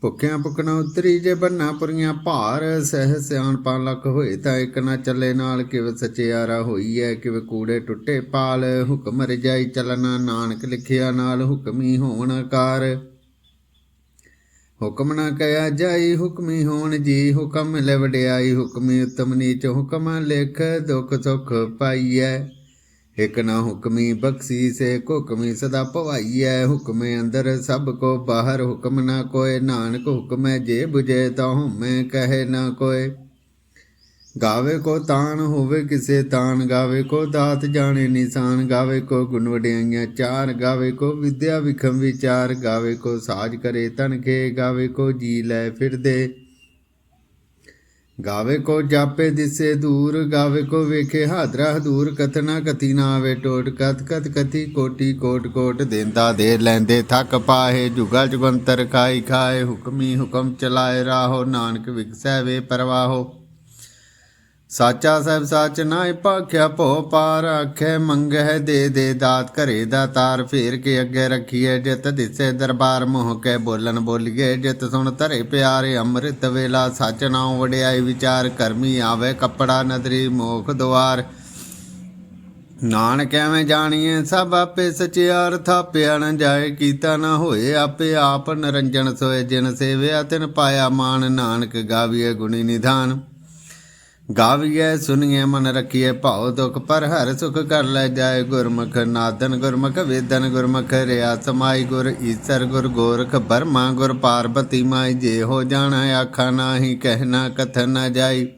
ਭੁੱਖਿਆਂ ਭੁੱਖਣਾ ਉਤਰੀ ਜੇ ਬੰਨਾ ਪੁਰੀਆਂ ਭਾਰ, ਸਹਿ ਸਿਆਣਪਾਂ ਲੱਖ ਹੋਏ, ਤਾਂ ਇੱਕ ਨਾ ਚੱਲੇ ਨਾਲ ਕਿਵ ਸਚਿਆਰਾ ਹੋਈ ਐ ਕਿਵ ਕੂੜੇ ਟੁੱਟੇ ਪਾਲ। ਹੁਕਮ ਰਜਾਈ ਚੱਲਣਾ, ਨਾਨਕ ਲਿਖਿਆ ਨਾਲ ਹੁਕਮੀ ਹੋਣ ਆਕਾਰ ਹੁਕਮ ਨਾ ਕਹਿਆ ਜਾਈ, ਹੁਕਮੀ ਹੋਣ ਜੀ, ਹੁਕਮ ਮਿਲੇ ਵਡਿਆਈ ਹੁਕਮੀ ਉਤਮ ਨੀਚ ਹੁਕਮ ਲਿਖ, ਦੁਖ ਸੁਖ ਪਾਈਐ। ਇਕ ਨਾ ਹੁਕਮੀ ਬਖਸ਼ੀ, ਸੇ ਹੁਕਮੀ ਸਦਾ ਭਵਾਈਐ। ਹੁਕਮੇ ਅੰਦਰ ਸਭ ਕੋ ਬਾਹਰ, ਹੁਕਮ ਨਾ ਕੋਏ। ਨਾਨਕ ਹੁਕਮੈ ਜੇ 부ਜੇ, ਤਾ ਹਉਮੈ ਕਹੇ ਨਾ ਕੋਏ। ਗਾਵੇ ਕੋ ਤਾਨ ਹੋਵੇ ਕਿਸੇ ਤਾਨ, ਗਾਵੇ ਕੋ ਦਾਤ ਜਾਣੇ ਨਿਸ਼ਾਨ। ਗਾਵੇ ਕੋ ਗੁਣ ਵਡਿਆਈਆਂ ਚਾਰ, ਗਾਵੇ ਕੋ ਵਿਦਿਆ ਵਿਖਮ ਵਿਚਾਰ। ਗਾਵੇ ਕੋ ਸਾਜ ਕਰੇ ਤਨ ਕੇ ਗਾਵੇ ਕੋ ਜੀ ਲੈ ਫਿਰਦੇ। ਗਾਵੇ ਕੋ ਜਾਪੇ ਦਿਸੇ ਦੂਰ, ਗਾਵੇ ਕੋ ਵੇਖੇ ਹਾਦਰਾ ਹਦੂਰ, ਕਥਨਾ ਕਥੀ ਨਾ ਆਵੇ ਟੋਟ ਕਤ ਕਤ ਕਥੀ ਕੋਟੀ ਕੋਟ ਕੋਟ, ਦੇਂਦਾ ਦੇ ਲੈਂਦੇ ਥੱਕ ਪਾਹੇ ਜੁਗਾ ਜੁਗੰਤਰ ਖਾਈ ਖਾਏ, ਹੁਕਮੀ ਹੁਕਮ ਚਲਾਏ ਰਾਹੋ, ਨਾਨਕ ਵਿਗਸੈ ਵੇ ਪਰਵਾਹੋ। ਸਾਚਾ ਸਹਿਬ ਸਾਚ ਨਾਇ ਭਾਖਿਆ ਭੋ ਪਾਰ ਆਖੇ, ਮੰਗਹਿ ਦੇ ਦੇ ਦਾਤ ਘਰੇ ਦਾ ਤਾਰ। ਫੇਰ ਕੇ ਅੱਗੇ ਰੱਖੀਏ ਜਿਤ, ਦਿਸੇ ਦਰਬਾਰ ਮੋਹ ਕੇ ਬੋਲਨ ਬੋਲੀਏ ਜਿਤ। ਸੁਣ ਧਰੇ ਪਿਆਰੇ ਅੰਮ੍ਰਿਤ ਵੇਲਾ, ਸੱਚ ਨਾਉ ਵਡਿਆਈ ਵਿਚਾਰ। ਕਰਮੀ ਆਵੇ ਕੱਪੜਾ ਨਦਰੀ ਮੋਖ ਦੁਆਰ। ਨਾਨਕ ਐਵੇਂ ਜਾਣੀਏ ਸਭ ਆਪੇ ਸਚਿਆਰ ਥਾਪਿਆ ਨ ਜਾਏ। ਕੀਤਾ ਨਾ ਹੋਏ ਆਪੇ ਆਪ, ਨਰੰਜਨ ਸੋਏ ਜਿਨ ਸੇਵਿਆ, ਤਿਨ ਪਾਇਆ ਮਾਨ। ਨਾਨਕ ਗਾਵੀਏ ਗੁਣੀ ਨਿਧਾਨ। ਗਾਵੀਐ ਸੁਣੀਏ ਮਨ ਰਖੀਏ ਭਾਉ ਦੁਖ ਪਰ ਹਰ ਸੁਖ ਕਰ ਲੈ ਜਾਏ। ਗੁਰਮੁਖ ਨਾਦਨ, ਗੁਰਮੁਖ ਵੇਦਨ, ਗੁਰਮੁਖ ਰਿਆ ਸਮਾਈ। ਗੁਰ ਈਸਰ, ਗੁਰ ਗੋਰਖ ਬਰਮਾ, ਗੁਰ ਪਾਰਬਤੀ ਮਾਈ। ਜੇ ਹੋ ਜਾਣਾ ਆਖਾ ਨਾਹੀ ਕਹਿਣਾ ਕਥਨ ਨਾ ਜਾਈ।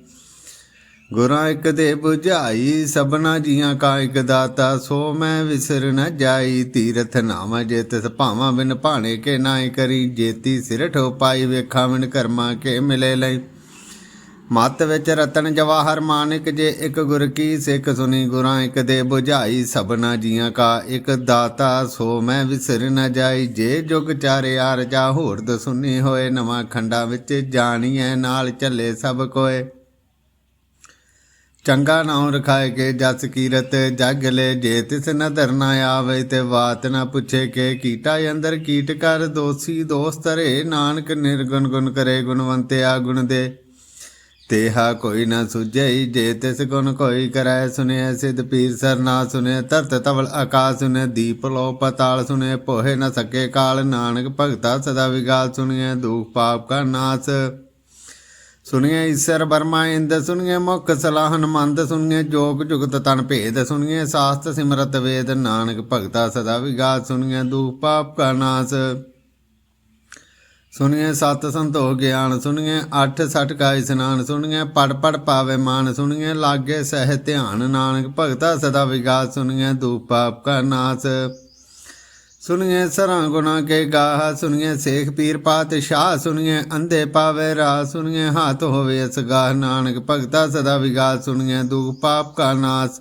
ਗੁਰਾਂ ਇਕ ਦੇ 부ਝਾਈ ਸਭਨਾ ਜੀਆਂ ਕਾ ਇੱਕ ਦਾਤਾ। ਸੋ ਮੈਂ ਵਿਸਰ ਨ ਜਾਈ, ਤੀਰਥ ਨਾਮ ਜੇ ਤਿਸ ਭਾਵਾਂ ਬਿਨ ਭਾਣੇ ਕੇ ਨਾਇ ਕਰੀ। ਜੇਤੀ ਸਿਰ ਠੋ ਪਾਈ ਵੇਖਾਂ ਬਿਨ ਕਰਮਾ ਕੇ ਮਿਲੇ ਲਈ। ਮਤ ਵਿੱਚ ਰਤਨ ਜਵਾਹਰ ਮਾਨਿਕ ਜੇ ਇੱਕ ਗੁਰ ਕੀ ਸਿੱਖ ਸੁਣੀ ਗੁਰਾਂ, ਇੱਕ ਦੇ 부ਝਾਈ ਸਭਨਾ ਜੀਆਂ ਕਾ, ਇੱਕ ਦਾਤਾ ਸੋ ਮੈਂ ਵਿਸਰ ਨਾ ਜਾਈ। ਜੇ ਜੁਗ ਚਾਰੇ ਆਰ ਜਾ ਹੋਰ ਦ ਹੋਏ, ਨਵਾਂ ਖੰਡਾ ਵਿੱਚ ਜਾਣੀਐ, ਨਾਲ ਚੱਲੇ ਸਭ ਕੋਏ। ਚੰਗਾ ਨਾਉ ਰਖਾਏ ਕੇ ਜਸ ਕੀਰਤ, ਜਗ ਲੈ ਜੇ ਤਿਸ ਨਦਰ ਨਾ ਆਵੇ ਤੇ ਬਾਤ ਨਾ ਪੁੱਛੇ ਕੇ ਕੀਟਾ ਅੰਦਰ ਕੀਟ ਕਰ, ਦੋਸੀ ਦੋਸਤ ਰੇ ਨਾਨਕ ਨਿਰਗੁਣ ਗੁਣ ਕਰੇ ਗੁਣਵੰਤਿਆ ਗੁਣ ਦੇ। ਤੇਹਾ ਕੋਈ ਨਾ ਸੁਝਈ, ਜੇ ਤਿਸ ਗੁਣ ਕੋਈ ਕਰੈ ਸੁਨਿਐ ਸਿਧ ਪੀਰ ਸਰ ਨਾ ਸੁਨਿਐ ਧਰਤ ਤਵਲ ਆਕਾਸ ਸੁਨਿਐ ਦੀਪ ਲੋ ਪਤਾਲ ਸੁਨਿਐ ਪੋਹੇ ਨ ਸਕੇ ਕਾਲ, ਨਾਨਕ ਭਗਤਾ ਸਦਾ ਵਿਗਾਲ ਸੁਨਿਐ ਦੁਖ ਪਾਪ ਕਾ ਨਾਸ। ਸੁਨਿਐ ਈਸ਼ਰ ਬਰਮਾ ਇੰਦ ਸੁਨਿਐ ਮੁਖ ਸਲਾਹਨ ਮੰਦ ਸੁਨਿਐ ਜੋਗ ਜੁਗਤ ਤਨ ਭੇਦ ਸੁਨਿਐ ਸਾਸਤ ਸਿਮਰਤ ਵੇਦ, ਨਾਨਕ ਭਗਤਾ ਸਦਾ ਵਿਗਾਲ ਸੁਨਿਐ ਦੁਖ ਪਾਪ ਕਾ ਨਾਸ। ਸੁਣੀਏ ਸਤ ਸੰਤੋਖ ਗਿਆਨ, ਸੁਣੀਏ ਅੱਠ ਸਠ ਕਾ ਇਸਨਾਨ, ਸੁਣੀਏ ਪੜ ਪੜ ਪਾਵੇ ਮਾਨ, ਸੁਣੀਏ ਲਾਗੇ ਸਹਿ ਧਿਆਨ, ਨਾਨਕ ਭਗਤਾ ਸਦਾ ਵਿਗਾਸ, ਸੁਣੀਏ ਦੂਪ ਪਾਪ ਕਾ ਨਾਸ। ਸੁਣੀਏ ਸਰਾਂ ਗੁਨਾ ਕੇ ਗਾਹ, ਸੁਣੀਏ ਸੇਖ ਪੀਰ ਪਾਤਸ਼ਾਹ, ਸੁਣੀਏ ਅੰਧੇ ਪਾਵੇ ਰਾ ਸੁਣੀਏ ਹਾਥ ਹੋਵੇ ਅਸਗਾਹ ਨਾਨਕ ਭਗਤਾ ਸਦਾ ਵਿਗਾਸ, ਸੁਣੀਏ ਦੂਪ ਪਾਪ ਕਾ ਨਾਸ।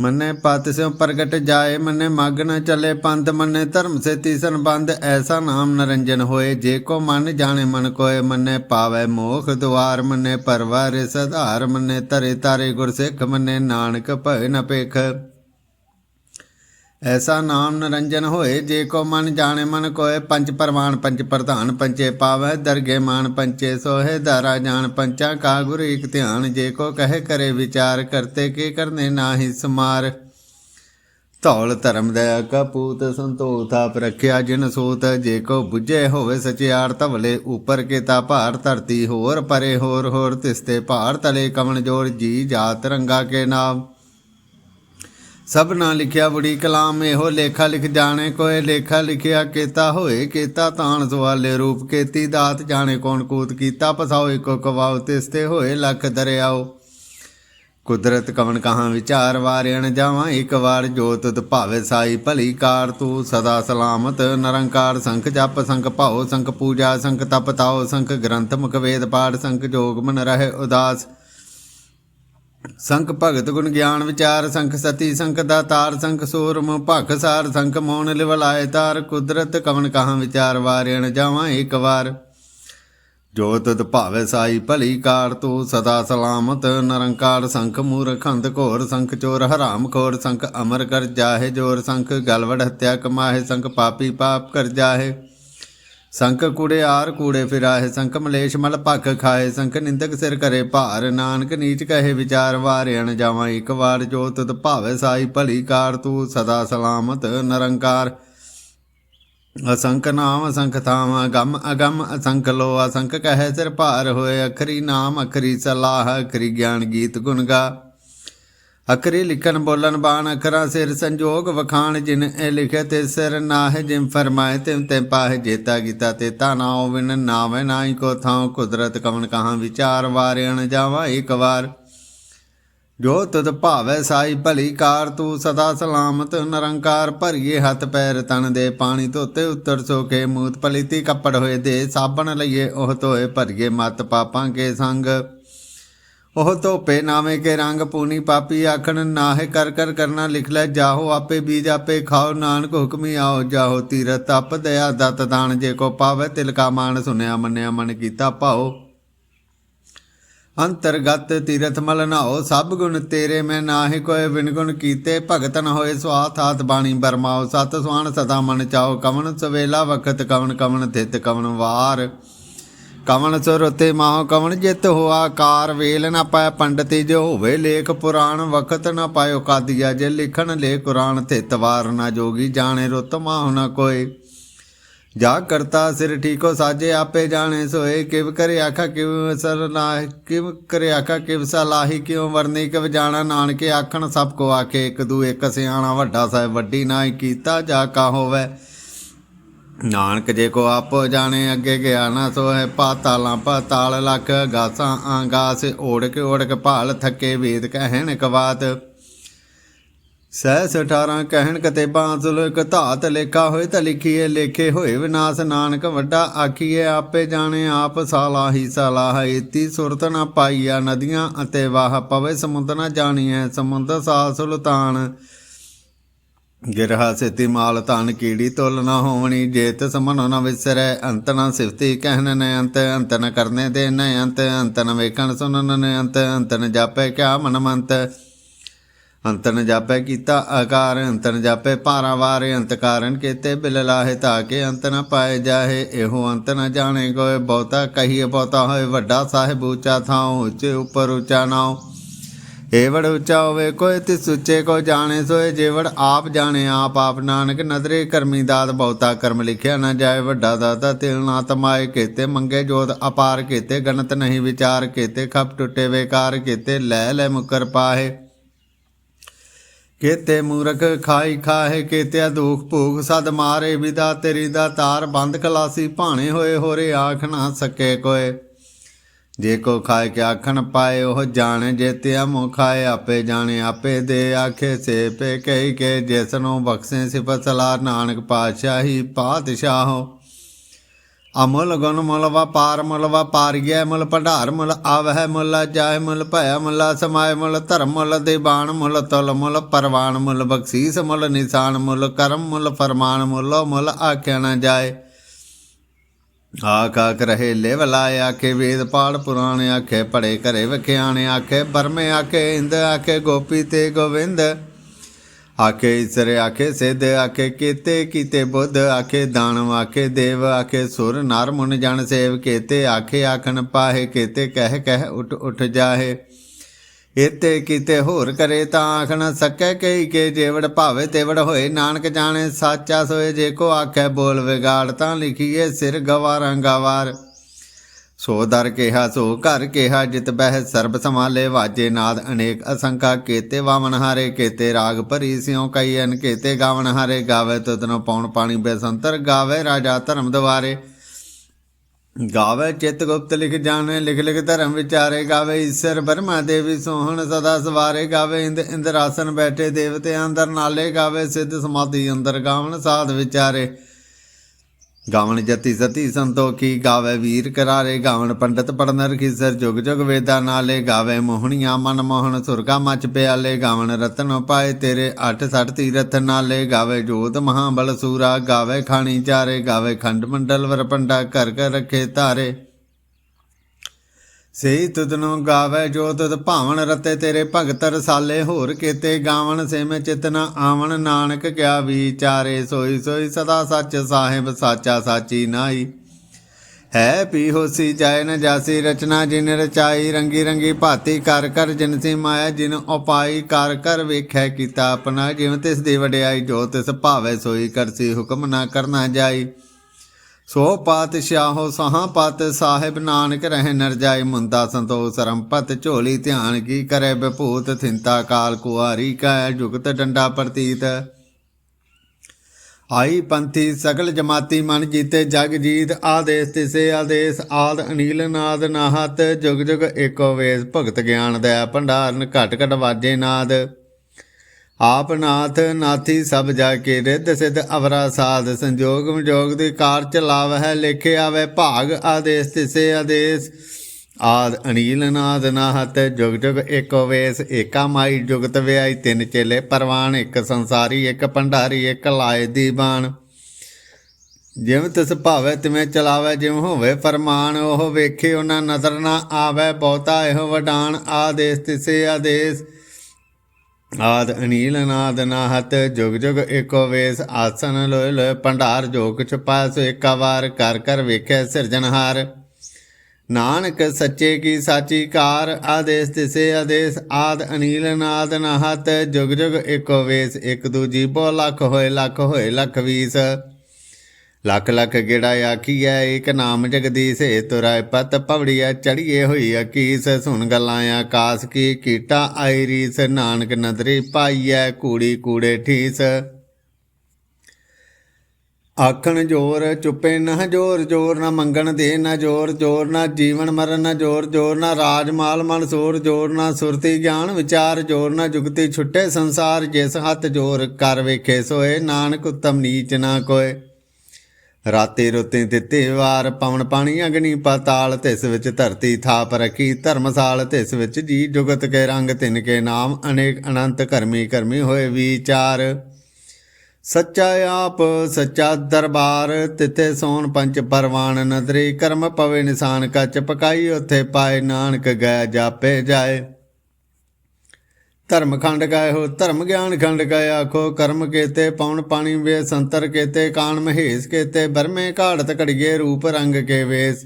ਮੰਨੇ ਪਤ ਸਿਉ ਪ੍ਰਗਟ ਜਾਏ, ਮੰਨੇ ਮਗ ਚਲੇ ਚੱਲੇ ਪੰਥ, ਮੰਨੇ ਧਰਮ ਸੇ ਸੰਬੰਧ, ਐਸਾ ਨਾਮ ਨਰੰਜਨ ਹੋਏ, ਜੇ ਕੋ ਮਨ ਜਾਣੇ ਮਨ ਕੋਏ, ਮੰਨੇ ਪਾਵੇ ਮੋਖ ਦੁਆਰ, ਮੰਨੇ ਪਰਵਾਰੇ ਸਧਾਰ, ਮੰਨੇ ਤਰੇ ਤਾਰੇ ਗੁਰਸਿੱਖ, ਮੰਨੇ ਨਾਨਕ ਭੈ ਨ ਪੇਖ ਐਸਾ ਨਾਮ ਨਰੰਜਨ ਹੋਏ, ਜੇ ਕੋ ਮਨ ਜਾਣੇ ਮਨ ਕੋਏ, ਪੰਜ ਪਰਮਾਨ ਪੰਜ ਪ੍ਰਧਾਨ ਪੰਚੇ ਪਾਵੈ, ਦਰਗੇ ਮਾਨ ਪੰਚੇ ਸੋਹੇ ਧਾਰਾ ਜਾਣ ਪੰਚਾ, ਕਾ ਗੁਰ ਇਕ ਧਿਆਨ, ਜੇ ਕੋ ਕਹੇ ਕਰੇ ਵਿਚਾਰ, ਕਰਤੇ ਕੀ ਕਰਨੇ ਨਾਹੀ ਸਮਾਰ। ਧੌਲ ਧਰਮ ਦਇਆ ਕਪੂਤ ਸੰਤੋਖ ਥਾਪ ਰਖਿਆ ਜਿਨ ਸੋਤ, ਜੇ ਕੋ 부ਝੇ ਹੋਵੇ ਸਚਿਆਰ ਧਵਲੇ, ਉਪਰ ਕੇ ਤਾ ਭਾਰ ਧਰਤੀ ਹੋਰ, ਪਰੇ ਹੋਰ ਹੋਰ ਤਿਸਤੇ ਭਾਰ, ਤਲੇ ਕਮਣ ਜੋਰ, ਜੀ ਜਾਤ ਰੰਗਾ ਕੇ ਨਾਮ। ਸਭ ਨਾ ਲਿਖਿਆ ਬੁੜੀ ਕਲਾਮ, ਇਹੋ ਲੇਖਾ ਲਿਖ ਜਾਣੇ, ਕੋਏ ਲੇਖਾ ਲਿਖਿਆ ਕੀਤਾ ਹੋਏ, ਕੀਤਾ ਤਾਣ ਸਵਾਲੇ ਰੂਪ, ਕੀਤੀ ਦਾਤ ਜਾਣੇ, ਕੌਣ ਕੂਤ ਕੀਤਾ, ਪਸਾਓ ਇੱਕੋ ਕਵਾਉ ਤਿਸਤੇ ਹੋਏ ਲੱਖ ਦਰਿਆਓ। ਕੁਦਰਤ ਕਵਨ ਕਹਾਂ ਵਿਚਾਰ ਵਾਰਿਣ ਜਾਵਾਂ, ਇੱਕ ਵਾਰ ਜੋਤ ਭਾਵੇ ਸਾਈ, ਭਲੀ ਕਾਰ ਤੂੰ ਸਦਾ ਸਲਾਮਤ, ਨਿਰੰਕਾਰ ਸੰਖ ਜਪ, ਸੰਖ ਭਾਉ, ਸੰਖ ਪੂਜਾ, ਸੰਖ ਤਪ ਤਾਉ, ਸੰਖ ਗ੍ਰੰਥ ਮੁਖ ਵੇਦ ਪਾਠ, ਸੰਖ ਜੋਗ ਮਨ ਰਹੇ ਉਦਾਸ। ਸੰਖ ਭਗਤ ਗੁਣ ਗਿਆਨ ਵਿਚਾਰ, ਸੰਖ ਸਤੀ, ਸੰਖ ਦਾ ਤਾਰ ਸੰਖ ਸੂਰਮ, ਭਖ ਸਾਰ, ਸੰਖ ਮੋਨ ਲਿਵਲਾਏ ਤਾਰ, ਕੁਦਰਤ ਕਵਨ ਕਹਾਂ ਵਿਚਾਰ ਵਾਰਿਣ ਜਾਵਾਂ ਇੱਕ ਵਾਰ। ਜੋ ਤਤ ਭਾਵੇ ਸਾਈ ਭਲੀ ਕਾਰ, ਤੂੰ ਸਦਾ ਸਲਾਮਤ ਨਰੰਕਾਰ, ਸੰਖ ਮੂਰਖ ਅੰਧ ਘੋਰ, ਸੰਖ ਚੋਰ ਹਰਾਮ ਖੋਰ, ਸੰਖ ਅਮਰ ਕਰ ਜਾਹੇ ਜੋਰ, ਸੰਖ ਗਲਵੜ ਹੱਤਿਆ ਕਮਾਹੇ, ਸੰਖ ਪਾਪੀ ਪਾਪ ਕਰ ਜਾਹੇ। ਸੰਖ ਕੂੜੇ ਆਰ ਕੂੜੇ ਫਿਰਾਹੇ ਸੰਖ ਮਲੇਸ਼ ਮਲ ਭਖ ਖਾਏ ਸੰਖ ਨਿੰਦਕ ਸਿਰ ਕਰੇ ਭਾਰ। ਨਾਨਕ ਨੀਚ ਕਹੇ ਵਿਚਾਰ ਵਾਰਿਆਣ ਜਾਵਾਂ, ਇੱਕ ਵਾਰ ਜੋਤ ਤਤ ਭਾਵੇ ਸਾਈ ਭਲੀ ਕਾਰ, ਤੂੰ ਸਦਾ ਸਲਾਮਤ ਨਿਰੰਕਾਰ। ਅਸੰਖ ਨਾਮ ਅਸੰਖ ਥਾਮ, ਅਗੰਮ ਅਗੰਮ ਅਸੰਖ ਲੋ ਅਸੰਖ ਕਹੈ ਸਿਰ ਭਾਰ ਹੋਏ, ਅਖਰੀ ਨਾਮ ਅਖਰੀ ਸਲਾਹ, ਅਖਰੀ ਗਿਆਨ ਗੀਤ ਗੁਣ ਗਾ। ਅਖਰੀ ਲਿਖਨ ਬੋਲਨ ਬਾਣ, ਅਖਰਾ ਸਿਰ ਸੰਜੋਗ ਵਖਾਣ, ਜਿਨ ਇਹ ਲਿਖੇ ਤੇ ਸਿਰ ਨਾਹ, ਜਿਮ ਫਰਮਾਏ ਤਿਮ ਤੇ ਪਾਹਿ, ਜੇਤਾ ਕੀਤਾ ਤੇ ਤਾ ਨਾਉ ਵਿਨ ਨਾਹੀ ਕੋ ਥਾਉ ਕੁਦਰਤ ਕਵਨ ਕਹਾਂ ਵਿਚਾਰ ਵਾਰਿਣ ਜਾਵਾ ਇੱਕ ਵਾਰ। ਜੋ ਤੁਧ ਭਾਵੈ ਸਾਈ ਭਲੀ ਕਾਰ, ਤੂੰ ਸਦਾ ਸਲਾਮਤ ਨਿਰੰਕਾਰ ਭਰੀਏ ਹੱਥ ਪੈਰ, ਤਨ ਦੇ ਪਾਣੀ ਧੋਤੇ ਉੱਤਰ ਸੋਕੇ ਮੂਤ ਪਲੀਤੀ ਕੱਪੜ ਹੋਏ ਦੇ, ਸਾਬਣ ਲਈਏ, ਉਹ ਧੋਏ ਭਰੀਏ ਮਤ ਪਾਪਾਂ ਕੇ ਸੰਗ। ਉਹ ਧੋਪੇ ਨਾਵੇਂ ਕੇ ਰੰਗ ਪੂਨੀ ਪਾਪੀ ਆਖਣ, ਨਾਹੇ ਕਰ ਕਰ ਕਰਨਾ ਲਿਖ ਲੈ ਜਾਹੋ, ਆਪੇ ਬੀਜ ਆਪੇ ਖਾਓ, ਨਾਨਕ ਹੁਕਮੀ ਆਓ, ਜਾਹੋ ਤੀਰਤ ਤਪ ਦਇਆ ਦਤ ਦਾਨ, ਜੇ ਕੋ ਪਾਵੇ ਤਿਲਕਾ ਮਾਨ ਸੁਨਿਆ ਮੰਨਿਆ ਮਨ ਕੀਤਾ ਭਾਓ। ਅੰਤਰਗਤ ਤੀਰਥ ਮਲ ਨਾਓ, ਸਭ ਗੁਣ ਤੇਰੇ ਮੈਂ ਨਾਹੀ ਕੋਏ ਵਿਨ ਗੁਣ ਕੀਤੇ, ਭਗਤ ਹੋਏ ਸਵਾਥ ਹਾਥ ਬਾਣੀ ਬਰਮਾਓ, ਸਤ ਸੁਆਣ ਸਦਾ ਮਨ ਚਾਓ, ਕਵਨ ਸਵੇਲਾ ਵਖਤ ਕਵਨ ਕਵਨ ਥਿਤ ਕਵਨ ਵਾਰ। ਕਵਣ ਸੁਰਤੇ ਮਾਹ ਕਵਨ ਜਿਤ ਹੋਆ, ਕਾਰ ਵੇਲ ਨ ਪਾਇ, ਪੰਡਤੀ ਜੋ ਹੋਵੇ ਲੇਖ ਪੁਰਾਣ, ਵਖਤ ਨਾ ਪਾਇਓ ਕਾਦੀਆ, ਜੇ ਲਿਖਣ ਲੇ ਕੁਰਾਨ ਥਿਤ ਵਾਰ ਨ ਜੋਗੀ, ਜਾਣੇ ਰੁੱਤ ਮਾਹ ਨ ਕੋਏ। ਜਾ ਕਰਤਾ ਸਿਰ ਠੀਕੋ ਸਾਜੇ, ਆਪੇ ਜਾਣੇ ਸੋਏ, ਕਿਵ ਕਰੇ ਆਖਾ, ਕਿਵ ਸਰ ਲਾਹ, ਕਿਵ ਕਰੇ ਆਖਾ, ਕਿਵ ਸਲਾਹੀ ਕਿਉ ਵਰਨੀ, ਕਿਵ ਜਾਣਾ ਨਾਨਕੇ, ਆਖਣ ਸਭ ਕੋ ਆਖੇ, ਇੱਕ ਦੂ ਇੱਕ ਸਿਆਣਾ ਵੱਡਾ ਸਾਹਿਬ, ਵੱਡੀ ਨਾਈ ਕੀਤਾ ਜਾ ਕਾ ਹੋਵੇ। ਨਾਨਕ ਜੇ ਕੋ ਆਪੋ ਜਾਣੇ, ਅੱਗੇ ਗਿਆ ਨਾ ਸੋ ਹੈ ਪਾਤਾਲਾਂ, ਪਾਤਾਲ ਲਖ ਗਾਸਾਂ, ਆਗਾਸ ਓੜ ਕੇ ਓੜ ਭਾਲ, ਥੱਕੇ ਵੇਦ ਕਹਿਣ ਕਵਾਤ। ਸਹਿ 18 ਕਹਿਣ ਕਤੇ ਬਾਂਸੁਲ ਇਕ ਧਾਤ ਲੇਖਾ ਹੋਏ ਤਾਂ ਲਿਖੀਏ, ਲੇਖੇ ਹੋਏ ਵਿਨਾਸ਼ ਨਾਨਕ ਵੱਡਾ ਆਖੀਏ, ਆਪੇ ਜਾਣੇ ਆਪ ਸਾਲਾਹੀ, ਸਾਲਾਹ ਇਤੀ ਸੁਰਤ ਨਾ ਪਾਈਆ ਨਦੀਆਂ ਅਤੇ ਵਾਹ, ਪਵੇ ਸਮੁੰਦਰ ਨਾ ਜਾਣੀਐ ਸਮੁੰਦਰ ਸਾ ਸੁਲਤਾਨ। ਗਿਰਹਾ ਸਿਤੀ ਮਾਲ ਧਨ ਕੀੜੀ ਤੁਲ ਨਾ ਹੋਵਣੀ, ਜੇਤ ਸਮਨੋ ਨਾ ਵਿਸਰੈ, ਅੰਤ ਨਾ ਸਿਫਤੀ ਕਹਿਨ ਨੇ ਅੰਤ ਅੰਤ ਨ ਕਰਨੇ ਦੇ ਨ ਅੰਤ ਅੰਤ ਨ ਵੇਖਣ ਸੁਨਨ ਨੇ ਅੰਤ ਅੰਤ ਨ ਜਾਪੈ ਕਿਆ ਮਨ ਮੰਤ ਅੰਤਨ ਜਾਪੈ ਕੀਤਾ ਆਕਾਰ ਅੰਤਨ ਜਾਪੈ ਭਾਰਾਵਾਰ ਅੰਤ ਕਾਰਨ ਕੀਤੇ ਬਿਲ ਲਾਹੇ ਤਾ ਕੇ ਅੰਤ ਨ ਪਾਏ ਜਾਹੇ, ਇਹੋ ਅੰਤ ਨ ਜਾਣੇ ਕੋਏ ਬਹੁਤਾ, ਕਹੀਏ ਬਹੁਤਾ ਹੋਏ ਵੱਡਾ ਸਾਹਿਬ ਉੱਚਾ ਥਾਉ, ਉੱਚੇ ਉੱਪਰ ਉੱਚਾ ਨਾਉ। ਏਵੜ ਉੱਚਾ ਹੋਵੇ, ਕੋਈ ਤਿਸ ਉੱਚੇ ਕੋ ਜਾਣੇ, ਸੋਏ ਜੇਵੜ ਆਪ ਜਾਣੇ। ਆਪ ਆਪ ਨਾਨਕ ਨਦਰੇ ਕਰਮੀ ਦਾਤ, ਬਹੁਤਾ ਕਰਮ ਲਿਖਿਆ ਨਾ ਜਾਏ, ਵੱਡਾ ਦਾਤਾ ਤਿਲ ਨਾ ਤਮਾਏ ਕੀਤੇ। ਮੰਗੇ ਜੋਤ ਅਪਾਰ ਕੀਤੇ, ਗਣਤ ਨਹੀਂ ਵਿਚਾਰ ਕੀਤੇ। ਖਪ ਟੁੱਟੇ ਵੇਕਾਰ ਕੀਤੇ, ਲੈ ਲੈ ਮੁਕਰ ਪਾਹੇ। ਕੇਤੇ ਮੂਰਖ ਖਾਈ ਖਾਹੇ ਕੇਤੇ ਦੁਖ ਭੂਖ ਸਦ ਮਾਰੇ। ਵਿਦਾ ਤੇਰੀ ਦਾ ਤਾਰ ਬੰਦ ਖਲਾਸੀ, ਭਾਣੇ ਹੋਏ ਹੋਰੇ ਆਖ ਨਾ ਸਕੇ ਕੋਏ। ਜੇ ਕੋ ਖਾਏ ਕੇ ਆਖਣ ਪਾਏ, ਉਹ ਜਾਣੇ ਜੇਤਿਆ ਮੋ ਖਾਏ। ਆਪੇ ਜਾਣੇ, ਆਪੇ ਦੇ ਆਖੇ। ਸੇ ਪੇ ਕਹੀ ਕੇ ਜਿਸਨੋਂ ਬਖਸ਼ੇ ਸਿਫਤ ਸਲਾਰ ਨਾਨਕ ਪਾਤਸ਼ਾਹੀ ਪਾਤਸ਼ਾਹੋ। ਅਮੁੱਲ ਗੁਣ ਮੁੱਲ ਵਪਾਰ ਮੁੱਲ ਗਿਆ ਮੁੱਲ ਭੰਡਾਰ, ਮੁੱਲ ਆਵਹਿ, ਮੁੱਲ ਜਾਇ। ਮੁੱਲ ਭਇਆ ਮੁੱਲ ਸਮਾਇ। ਮੁੱਲ ਧਰਮ, ਮੁੱਲ ਦੇਬਾਨ ਮੁੱਲ ਤੁਲ, ਮੁੱਲ ਪਰਵਾਨ। ਮੁੱਲ ਬਖਸ਼ੀਸ, ਮੁੱਲ ਨਿਸ਼ਾਨ। ਮੁੱਲ ਕਰਮ, ਮੁੱਲ ਫਰਮਾਨ। ਮੁੱਲ ਮੁੱਲ ਆਖਿਆ ਨਾ ਜਾਏ। ਆਖ ਆਖ ਰਹੇ ਲਿਵ ਲਾਏ ਆਖੇ ਵੇਦ ਪਾੜ ਪੁਰਾਣ ਆਖੇ ਪੜੇ ਘਰੇ ਵਖਿਆਣੇ ਆਖੇ ਬਰਮੇ ਆਖੇ ਇੰਦ ਆਖੇ ਗੋਪੀ ਤੇ ਗੋਵਿੰਦ। ਆਖੇ ਇਸਰੇ ਆਖੇ ਸਿੱਧ ਆਖੇ ਕੀਤੇ ਕੀਤੇ ਬੁੱਧ ਆਖੇ ਦਾਨਵ ਆਖੇ ਦੇਵ ਆਖੇ ਸੁਰ ਨਰ ਮੁਨ ਜਨ ਸੇਵ ਕੀਤੇ ਆਖੇ ਆਖਣ ਪਾਹੇ ਕੀਤੇ ਕਹਿ ਕਹਿ ਉਠ ਉਠ ਜਾਹੇ। ਇਤੇ ਕੀਤੇ ਹੋਰ ਕਰੇ ਤਾਂ ਆਖਣ, ਸਕੈ ਕਈ ਕੇ ਜੇਵੜ ਭਾਵੇ ਤੇਵੜ ਹੋਏ, ਨਾਨਕ ਜਾਣੇ ਸਾਚਾ ਸੋਏ, ਜੇ ਕੋ ਆਖੈ ਬੋਲ ਵਿਗਾੜ, ਤਾਂ ਲਿਖੀਏ ਸਿਰ ਗਵਾਰਾਂ ਗਵਾਰ। ਸੋ ਦਰ ਕਿਹਾ, ਸੋ ਘਰ ਕਿਹਾ, ਜਿਤ ਬਹਿ ਸਰਬ ਸਮਾਲੇ ਵਾਜੇ ਨਾਦ ਅਨੇਕ ਅਸੰਖਾ ਕੇਤੇ ਵਾਵਨ ਹਾਰੇ, ਕੇਤੇ ਰਾਗ ਭਰੀ ਸਿਉ ਕਈ ਅਨ ਕੇਤੇ ਗਾਵਨ ਹਾਰੇ, ਗਾਵੇ ਤੁਤਨੋ ਪੌਣ ਪਾਣੀ ਬੇਸੰਤਰ, ਗਾਵੇ ਰਾਜਾ ਧਰਮ ਦਵਾਰੇ ਗਾਵੇ ਚਿਤ ਗੁਪਤ ਲਿਖ ਜਾਣੇ, ਲਿਖ ਲਿਖ ਧਰਮ ਵਿਚਾਰੇ ਗਾਵੇ, ਈਸ਼ਰ ਬਰਮਾ ਦੇਵੀ ਸੋਹਣ ਸਦਾ ਸਵਾਰੇ ਗਾਵੇ, ਇੰਦ ਇੰਦਰ ਆਸਨ ਬੈਠੇ ਦੇਵਤੇ ਅੰਦਰ ਨਾਲੇ ਗਾਵੇ, ਸਿੱਧ ਸਮਾਧੀ ਅੰਦਰ ਗਾਵਣ ਸਾਧ ਵਿਚਾਰੇ। ਗਾਵਣ ਜਤੀ ਸਤੀ ਸੰਤੋਖੀ ਗਾਵੇ ਵੀਰ ਕਰਾਰੇ, ਗਾਵਣ ਪੰਡਤ ਪੜਨ ਰਖੀਸਰ ਜੁਗ ਜੁਗ ਵੇਦਾ ਨਾਲੇ ਗਾਵੇ ਮੋਹਣੀਆਂ ਮਨ ਮੋਹਣ, ਸੁਰਗਾ ਮਚ ਪਿਆਲੇ, ਗਾਵਣ ਰਤਨ ਪਾਏ ਤੇਰੇ 8 60 ਤੀਰਥ ਨਾਲੇ ਗਾਵੇ ਜੋਤ ਮਹਾਬਲ ਸੂਰਾ, ਗਾਵੇ ਖਾਣੀ ਚਾਰੇ, ਗਾਵੇ ਖੰਡ ਮੰਡਲ ਵਰ ਪੰਡਾ ਘਰ ਕਰ ਰਖੇ ਧਾਰੇ ਸੇ ਤੁਧਨੋ ਗਾਵੇ ਜੋ ਤੁਧ ਭਾਵਨ ਰਤੇ ਤੇਰੇ ਭਗਤ ਰਸਾਲੇ। ਹੋਰ ਕੀਤੇ ਗਾਵਣ ਸੇਮ ਚਿਤਨਾ ਆਵਣ। ਨਾਨਕ ਕਿਆ ਵਿਚਾਰੇ ਸੋਈ ਸੋਈ ਸਦਾ ਸੱਚ ਸਾਹਿਬ ਸਾਚਾ ਸਾਚੀ ਨਾਈ ਹੈ ਪੀ ਹੋਸੀ ਜਾਇ ਨ ਜਾਸੀ ਰਚਨਾ ਜਿਨ ਰਚਾਈ। ਰੰਗੀ ਰੰਗੀ ਭਾਤੀ ਕਰ ਕਰ ਜਿਨਸੀ ਮਾਇਆ ਜਿਨ ਉਪਾਈ ਕਰ ਕਰ ਵੇਖੈ ਕੀਤਾ ਆਪਣਾ। ਜਿਵੇਂ ਤਿਸ ਦੀ ਵਡਿਆਈ ਜੋ ਤਿਸ ਭਾਵੇ ਸੋਈ ਕਰਸੀ ਹੁਕਮ ਨਾ ਕਰਨਾ ਜਾਈ। ਸੋ ਪਾਤਸ਼ਾਹੋ ਸਹਾਂ ਪਤ ਸਾਹਿਬ ਨਾਨਕ ਰਹਿ ਨਰ ਜਾਏ ਮੁੰਦਾ ਸੰਤੋਖ ਸਰੰਪਤ ਝੋਲੀ ਧਿਆਨ ਕੀ ਕਰੇ ਬਭੂਤ ਥਿੰਤਾ ਕਾਲ ਕੁਆਰੀ ਕੈ ਜੁਗਤ ਡੰਡਾ ਪ੍ਰਤੀਤ। ਆਈ ਪੰਥੀ ਸਗਲ ਜਮਾਤੀ ਮਨ ਜੀਤੇ ਜਗ ਜੀਤ, ਆਦੇਸ ਤਿਸੇ ਆਦੇਸ, ਆਦ ਅਨੀਲ ਨਾਦ ਨਾਹਤ, ਜੁਗ ਜੁਗ ਏਕੋ ਵੇਸ ਭਗਤ ਗਿਆਨ ਦਾ, ਭੰਡਾਰਨ ਘਟ ਘਟ ਵਾਜੇ ਨਾਦ। ਆਪ ਨਾਥ ਨਾਥੀ ਸਭ ਜਾ ਕੇ ਰਿੱਧ ਸਿਧ ਅਵਰਾ ਸਾਧ ਸੰਜੋਗ ਵਿਜੋਗ ਦੀ ਕਾਰ ਚਲਾਵ ਹੈ ਲਿਖੇ ਆਵੇ ਭਾਗ ਆਦੇਸ ਤਿਸੇ ਆਦੇਸ। ਆਦ ਅਨੀਲ ਨਾਦ ਨਾਹਤ ਜੁਗ ਜੁਗ ਏਕੋ ਵੇਸ, ਏਕਾ ਮਾਈ ਜੁਗਤ ਵਿਆਈ ਤਿੰਨ ਚੇਲੇ ਪਰਵਾਨ, ਇੱਕ ਸੰਸਾਰੀ, ਇੱਕ ਭੰਡਾਰੀ, ਇੱਕ ਲਾਏ ਦੀ ਬਾਣ ਜਿਵੇਂ ਤਿਸ ਭਾਵੇ ਤਿਵੇਂ ਚਲਾਵੇ ਜਿਵੇਂ ਹੋਵੇ ਫਰਮਾਨ, ਉਹ ਵੇਖੇ ਉਹਨਾਂ ਨਜ਼ਰ ਨਾ ਆਵੇ, ਬਹੁਤਾ ਇਹੋ ਵਡਾਨ, ਆਦੇਸ ਤਿਸੇ ਆਦੇਸ। ਆਦ ਅਨੀਲ ਅਨਾਦ ਨਾਹਤ, ਜੁਗ ਜੁਗ ਏਕੋ ਵੇਸ, ਆਸਨ ਲੋਏ ਲੋਏ ਭੰਡਾਰ ਜੋ ਕੁਛ ਪਾਇ ਸੋ ਏਕਾ ਵਾਰ, ਕਰ ਕਰ ਵੇਖੈ ਸਿਰਜਣਹਾਰ ਨਾਨਕ ਸੱਚੇ ਕੀ ਸਾਚੀ ਕਾਰ, ਆਦੇਸ ਤਿਸੇ ਆਦੇਸ, ਆਦ ਅਨੀਲ ਅਨਾਦ ਨਾਹਤ, ਜੁਗ ਜੁਗ ਏਕੋ ਵੇਸ, ਇੱਕ ਦੂਜੀ ਬੋ ਲੱਖ ਹੋਏ ਲੱਖ ਹੋਏ ਲੱਖ ਵੀਸ। ਲੱਖ ਲੱਖ ਗੇੜਾ ਆਖੀਐ, ਏਕ ਨਾਮ ਜਗਦੀਸ਼ ਏ, ਤੁਰੈ ਪਤ ਪਵੜੀਐ ਚੜੀਏ ਹੋਈ ਅਕੀਸ। ਸੁਣ ਗੱਲਾਂ ਆਕਾਸ ਕੀ, ਕੀਟਾ ਆਈ ਰੀਸ, ਨਾਨਕ ਨਦਰੀ ਪਾਈਐ, ਕੂੜੀ ਕੂੜੇ ਠੀਸ। ਆਖਣ ਜੋਰ ਚੁੱਪੇ ਨਾ ਜੋਰ ਜੋਰ ਨਾ ਮੰਗਣ ਦੇ ਨਾ ਜੋਰ ਜੋਰ ਨਾ ਜੀਵਨ ਮਰਨ ਨਾ ਜੋਰ ਜੋਰ ਨਾ ਰਾਜ ਮਾਲ ਮਨ ਸੋਰ ਜੋਰ ਨਾ ਸੁਰਤੀ ਗਿਆਨ ਵਿਚਾਰ, ਜੋਰ ਨਾ ਜੁਗਤੀ ਛੁੱਟੇ ਸੰਸਾਰ, ਜਿਸ ਹੱਥ ਜੋਰ ਕਰ ਵੇਖੇ ਸੋਏ, ਨਾਨਕ ਉਤਮ ਨੀਚ ਨਾ ਕੋਏ। ਰਾਤੇ ਰੁੱਤੇ ਦਿੱਤੇ ਵਾਰ ਪਵਨ ਪਾਣੀ ਅਗਨੀ ਪਾਤਾਲ, ਤਿਸ ਵਿੱਚ ਧਰਤੀ ਥਾਪ ਰੱਖੀ, ਧਰਮਸਾਲ ਤਿਸ ਵਿੱਚ ਜੀ ਜੁਗਤ ਕੇ ਰੰਗ, ਤਿਨ ਕੇ ਨਾਮ ਅਨੇਕ ਅਨੰਤ ਕਰਮੀ ਕਰਮੀ ਹੋਏ ਵਿਚਾਰ। ਸੱਚਾ ਆਪ, ਸੱਚਾ ਦਰਬਾਰ, ਤਿੱਥੇ ਸੋਨ ਪੰਜ ਪਰਵਾਨ ਨਦਰੀ, ਕਰਮ ਪਵੇ ਨਿਸ਼ਾਨ ਕੱਚ ਪਕਾਈ, ਉਥੇ ਪਾਏ ਨਾਨਕ ਗਏ ਜਾਪੇ ਜਾਏ। ਧਰਮ ਖੰਡ ਗਏ ਹੋ, ਧਰਮ ਗਿਆਨ ਖੰਡ ਗਏ ਆਖੋ, ਕਰਮ ਕੇਤੇ ਪੌਣ ਪਾਣੀ ਵੇ, ਸੰਤਰ ਕੇਤੇ ਕਾਨ ਮਹੇਸ਼ ਕੇਤੇ, ਬਰਮੇ ਘਾੜਤ ਘੜੀਏ, ਰੂਪ ਰੰਗ ਕੇ ਵੇਸ।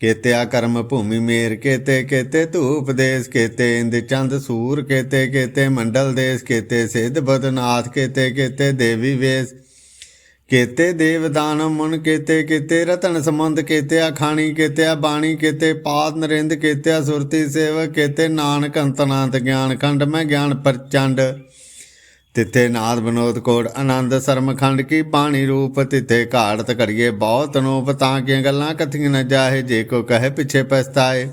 ਕੇਤਿਆ ਕਰਮ ਭੂਮੀ ਮੇਰ, ਕੇਤੇ ਕੇਤੇ ਧੂਪ ਦੇਸ, ਕੇਤੇ ਇੰਦ ਚੰਦ ਸੂਰ, ਕੇਤੇ ਕੇਤੇ ਮੰਡਲ ਦੇਸ, ਕੇਤੇ ਸਿੱਧ ਬਦਨਾਥ, ਕੇਤੇ ਕੇਤੇ ਦੇਵੀ ਵੇਸ। ਕੇਤੇ ਦੇਵਦਾਨ ਮੁਨ ਕੇਤੇ ਕੇਤੇ ਰਤਨ ਸੰਬੰਧ ਕੇਤੇ ਖਾਣੀ ਕੇਤੇ ਬਾਣੀ, ਕੇਤੇ ਪਾਦ ਨਰਿੰਦ ਕੇਤੇ ਸੁਰਤੀ ਸੇਵ ਕੇਤੇ ਨਾਨਕ ਅੰਤਨਾੰਤ ਗਿਆਨ ਖੰਡ, ਮੈਂ ਗਿਆਨ ਪ੍ਰਚੰਡ। ਤਿੱਥੇ ਨਾਦ ਬਨੋਦ ਕੋੜ, ਆਨੰਦ ਸਰਮ ਖੰਡ ਕੀ ਬਾਣੀ ਰੂਪ, ਤਿੱਥੇ ਘਾੜਤ ਕਰੀਏ ਬਹੁਤ ਨੂਪ, ਤਾਂ ਕਿ ਗੱਲਾਂ ਕਥੀਆਂ ਨ ਜਾਹੇ, ਜੇ ਕੋ ਕਹੇ ਪਿਛੇ ਪਛਤਾਏ।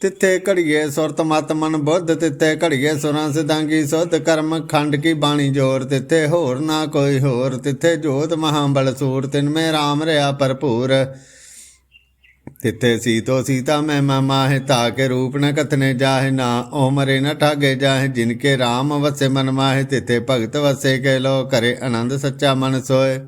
ਤਿੱਥੇ ਘੜੀਏ ਸੁਰਤ ਮਤ ਮਨ ਬੁੱਧ, ਤਿੱਥੇ ਘੜੀਏ ਸੁਰਾਂ ਸਿਦਾਂਗੀ ਸੁਧ, ਕਰਮ ਖੰਡ ਕੀ ਬਾਣੀ ਜੋਰ, ਤਿੱਥੇ ਹੋਰ ਨਾ ਕੋਈ ਹੋਰ, ਤਿੱਥੇ ਜੋਤ ਮਹਾਬਲ ਸੂਰ, ਤਿਨ ਮੇ ਰਾਮ ਰਿਆ ਭਰਪੂਰ। ਤਿੱਥੇ ਸੀਤੋ ਸੀਤਾ ਮੈਂ ਮਮਾ ਹੈ ਤਾਕੇ ਰੂਪ ਨ ਕਥਨੇ ਜਾਹੇ, ਨਾ ਓ ਮਰੇ ਨ ਠਾਗੇ ਜਾਹੇ, ਜਿਨ ਕੇ ਰਾਮ ਵਸੇ ਮਨ ਮਾਹੇ, ਤਿੱਥੇ ਭਗਤ ਵਸੇ ਕੇ ਲੋ, ਕਰੇ ਆਨੰਦ ਸੱਚਾ ਮਨ ਸੋਏ।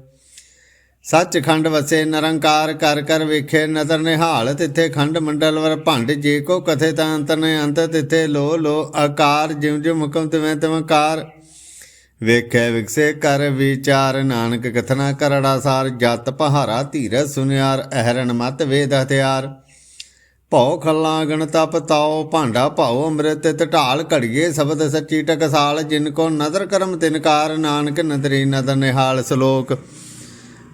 ਸੱਚ ਖੰਡ ਵਸੇ ਨਿਰੰਕਾਰ ਕਰ ਕਰ ਵੇਖੇ ਨਦਰ ਨਿਹਾਲ, ਤਿੱਥੇ ਖੰਡ ਮੰਡਲ ਵਰ ਭੰਡ, ਜੇ ਕੋ ਕਥੇ ਤਾਂ ਅੰਤ ਨੇ ਅੰਤ, ਤਿੱਥੇ ਲੋ ਲੋ ਆਕਾਰ, ਜਿਉ ਜਿਉ ਹੁਕਮ ਤਿਵੇਂ ਤਿਵੇਂ ਵੇਖੇ ਵਿਕਸੇ ਕਰ ਵਿਚਾਰ, ਨਾਨਕ ਕਥਨਾ ਕਰੜਾ ਸਾਰ, ਜਤ ਪਹਾਰਾ ਧੀਰਜ ਸੁਨਿਆਰ ਅਹਰਨ ਮਤ ਵੇਦ ਹਥਿਆਰ। ਭਉ ਖੱਲਾ ਗਣ ਤਪ ਤਾਓ ਭਾਂਡਾ ਭਾਉ ਅੰਮ੍ਰਿਤ ਤਿਤ ਢਾਲ ਘੜੀਏ ਸ਼ਬਦ ਸੱਚੀ ਟਕਸਾਲ, ਜਿਨ ਕੋ ਨਦਰ ਕਰਮ ਤਿਨਕਾਰ ਨਾਨਕ ਨਦਰੀ ਨਦਰ ਨਿਹਾਲ ਸ਼ਲੋਕ।